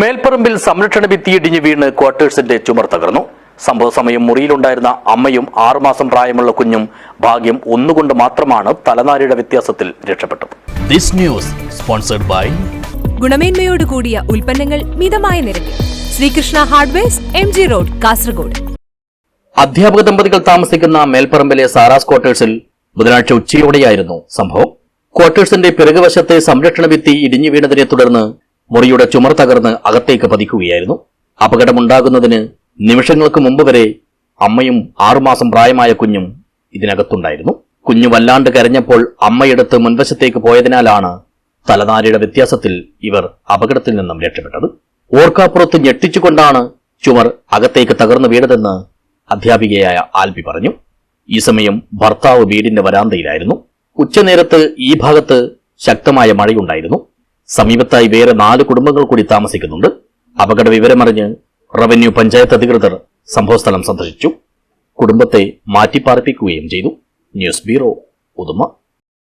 മേൽപ്പറമ്പിൽ സംരക്ഷണ ഭിത്തി ഇടിഞ്ഞു വീണ് ക്വാർട്ടേഴ്സിന്റെ ചുമർ തകർന്നു. സംഭവ സമയം മുറിയിലുണ്ടായിരുന്ന അമ്മയും ആറുമാസം പ്രായമുള്ള കുഞ്ഞും ഭാഗ്യം ഒന്നുകൊണ്ട് മാത്രമാണ് തലനാരിയുടെ വ്യത്യാസത്തിൽ രക്ഷപ്പെട്ടത്. This news sponsored by ഗുണമേന്മയോട് കൂടിയ ഉൽപ്പന്നങ്ങൾ മിതമായ നിരക്കിൽ. Sreekrishna hardwares M G road Kasaragod. അധ്യാപക ദമ്പതികൾ താമസിക്കുന്ന മേൽപ്പറമ്പിലെ സാറാസ് ക്വാർട്ടേഴ്സിൽ ബുധനാഴ്ച ഉച്ചയോടെയായിരുന്നു സംഭവം. ക്വാർട്ടേഴ്സിന്റെ പിറകുവശത്തെ സംരക്ഷണ ഭിത്തി ഇടിഞ്ഞു വീണതിനെ തുടർന്ന് മുറിയുടെ ചുമർ തകർന്ന് അകത്തേക്ക് പതിക്കുകയായിരുന്നു. അപകടമുണ്ടാകുന്നതിന് നിമിഷങ്ങൾക്ക് മുമ്പ് വരെ അമ്മയും ആറുമാസം പ്രായമായ കുഞ്ഞും ഇതിനകത്തുണ്ടായിരുന്നു. കുഞ്ഞു വല്ലാണ്ട് കരഞ്ഞപ്പോൾ അമ്മയെടുത്ത് മുൻവശത്തേക്ക് പോയതിനാലാണ് തലനാരിയുടെ വ്യത്യാസത്തിൽ ഇവർ അപകടത്തിൽ നിന്നും രക്ഷപ്പെട്ടത്. ഓർക്കാപ്പുറത്ത് ഞെട്ടിച്ചുകൊണ്ടാണ് ചുമർ അകത്തേക്ക് തകർന്നു വീണതെന്ന് അധ്യാപികയായ ആൽബി പറഞ്ഞു. ഈ സമയം ഭർത്താവ് വീടിന്റെ വരാന്തയിലായിരുന്നു. ഉച്ചനേരത്ത് ഈ ഭാഗത്ത് ശക്തമായ മഴയുണ്ടായിരുന്നു. സമീപത്തായി വേറെ നാല് കുടുംബങ്ങൾ കൂടി താമസിക്കുന്നുണ്ട്. അപകട വിവരമറിഞ്ഞ് റവന്യൂ പഞ്ചായത്ത് അധികൃതർ സംഭവസ്ഥലം സന്ദർശിച്ചു. കുടുംബത്തെ മാറ്റിപ്പാർപ്പിക്കുകയും ചെയ്തു. News bureau Uduma.